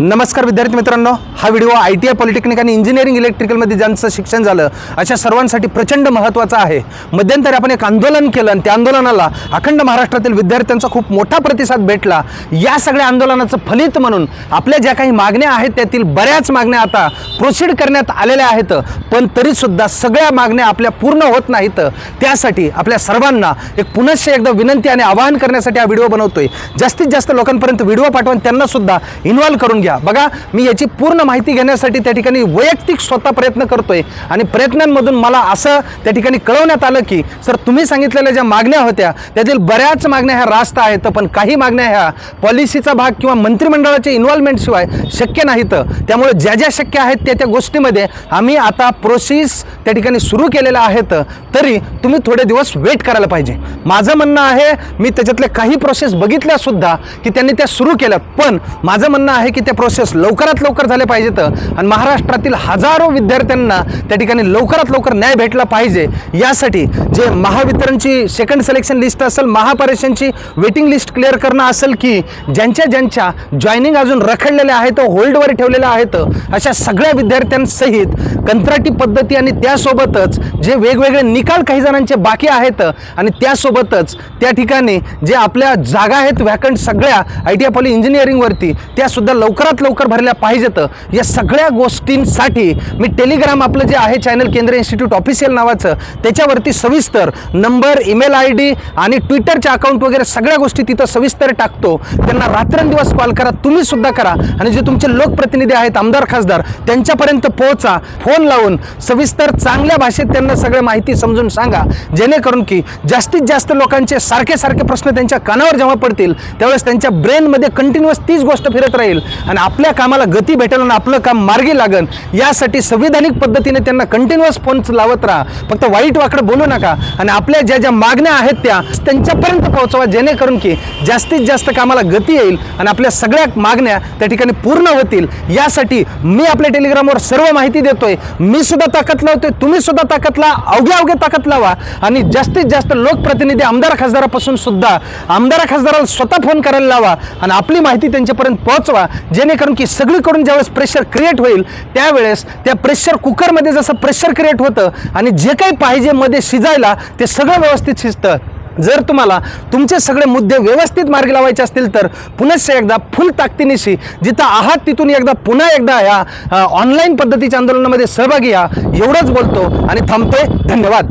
नमस्कार विद्यार्थी मित्रांनो हा video I T I polytechnic आणि इंजिनिअरिंग इलेक्ट्रिकलमध्ये ज्यांचं शिक्षण झालं अशा सर्वांसाठी प्रचंड महत्त्वाचा आहे. मध्यंतरी आपण एक आंदोलन केलं आणि त्या आंदोलनाला अखंड महाराष्ट्रातील विद्यार्थ्यांचा खूप मोठा प्रतिसाद भेटला. या सगळ्या आंदोलनाचं फलित म्हणून आपल्या ज्या काही मागण्या आहेत त्यातील बऱ्याच मागण्या आता प्रोसीड करण्यात आलेल्या आहेत. पण तरीसुद्धा सगळ्या मागण्या आपल्या पूर्ण होत नाहीत. त्यासाठी आपल्या सर्वांना एक पुनश्च एकदा विनंती आणि आवाहन करण्यासाठी हा व्हिडिओ बनवतोय. जास्तीत जास्त लोकांपर्यंत व्हिडिओ पाठवून त्यांनासुद्धा इन्व्हॉल्व करून घ्या. बघा मी याची पूर्ण माहिती घेण्यासाठी त्या ठिकाणी वैयक्तिक स्वतः प्रयत्न करतोय. आणि प्रयत्नांमधून मला असं त्या ठिकाणी कळवण्यात आलं की सर तुम्ही सांगितलेल्या ज्या मागण्या होत्या त्यातील बऱ्याच मागण्या ह्या रास्त आहेत पण काही मागण्या ह्या पॉलिसीचा भाग किंवा मंत्रिमंडळाच्या इन्व्हॉल्वमेंटशिवाय शक्य नाहीत. त्यामुळे ज्या ज्या शक्य आहेत त्या त्या गोष्टीमध्ये आम्ही आता प्रोसेस त्या ठिकाणी सुरू केलेल्या आहेत तरी तुम्ही थोडे दिवस वेट करायला पाहिजे. माझं म्हणणं आहे मी त्याच्यातल्या काही प्रोसेस बघितल्या सुद्धा की त्यांनी त्या सुरू केल्या पण माझं म्हणणं आहे की त्या प्रोसेस लवकरात लवकर झाले पाहिजेत. आणि महाराष्ट्रातील हजारो विद्यार्थ्यांना त्या ठिकाणी लवकरात लवकर न्याय भेटला पाहिजे. यासाठी जे महावितरणची सेकंड सिलेक्शन लिस्ट असेल महापरेशनची वेटिंग लिस्ट क्लिअर करणं असेल की ज्यांच्या ज्यांच्या जॉईनिंग अजून रखडलेल्या आहेत होल्डवर ठेवलेल्या आहेत अशा सगळ्या विद्यार्थ्यांसहित कंत्राटी पद्धती आणि त्यासोबतच जे वेगवेगळे निकाल काही जणांचे बाकी आहेत आणि त्यासोबतच त्या ठिकाणी जे आपल्या जागा आहेत व्हॅकंट सगळ्या आय टी आय पॉली इंजिनिअरिंगवरती त्यासुद्धा लवकर लवकरात लवकर भरल्या पाहिजेत. या सगळ्या गोष्टींसाठी मी टेलिग्राम आपलं जे आहे चॅनल केंद्र इन्स्टिट्यूट ऑफिशियल नावाचं त्याच्यावरती सविस्तर नंबर ईमेल आय डी आणि ट्विटरच्या अकाउंट वगैरे सगळ्या गोष्टी तिथं सविस्तर टाकतो. त्यांना रात्रंदिवस कॉल करा तुम्ही सुद्धा करा आणि जे तुमचे लोकप्रतिनिधी आहेत आमदार खासदार त्यांच्यापर्यंत पोहोचा फोन लावून सविस्तर चांगल्या भाषेत त्यांना सगळ्या माहिती समजून सांगा. जेणेकरून की जास्तीत जास्त लोकांचे सारखे सारखे प्रश्न त्यांच्या कानावर जेव्हा पडतील त्यावेळेस त्यांच्या ब्रेनमध्ये कंटिन्युअस तीच गोष्ट फिरत राहील. आणि आणि आपल्या कामाला गती भेटेल आणि आपलं काम मार्गी लागन यासाठी संविधानिक पद्धतीने त्यांना कंटिन्युअस फोन लावत राहा. फक्त वाईट वाकडं बोलू नका. आणि आपल्या ज्या ज्या मागण्या आहेत त्या त्यांच्यापर्यंत पोहोचवा जेणेकरून की जास्तीत जास्त कामाला गती येईल आणि आपल्या सगळ्या मागण्या त्या ठिकाणी पूर्ण होतील. यासाठी मी आपल्या टेलिग्रामवर सर्व माहिती देतोय. मी सुद्धा ताकद लावतोय. तुम्ही सुद्धा ताकद लावा अवघ्या अवघ्या ताकद लावा. आणि जास्तीत जास्त लोकप्रतिनिधी आमदार खासदारापासून सुद्धा आमदार खासदाराला स्वतः फोन करायला लावा. आणि आपली माहिती त्यांच्यापर्यंत पोहोचवा. जेणेकरून की सगळीकडून ज्यावेळेस प्रेशर क्रिएट होईल त्यावेळेस त्या प्रेशर कुकरमध्ये जसं प्रेशर क्रिएट होतं आणि जे काही पाहिजे मध्ये शिजायला ते सगळं व्यवस्थित शिजतं. जर तुम्हाला तुमचे सगळे मुद्दे व्यवस्थित मार्गी लावायचे असतील तर पुनश्च एकदा फुल ताकदीनिशी जिथं आहात तिथून एकदा पुन्हा एकदा या ऑनलाईन पद्धतीच्या आंदोलनामध्ये सहभागी या. एवढंच बोलतो आणि थांबतोय. धन्यवाद.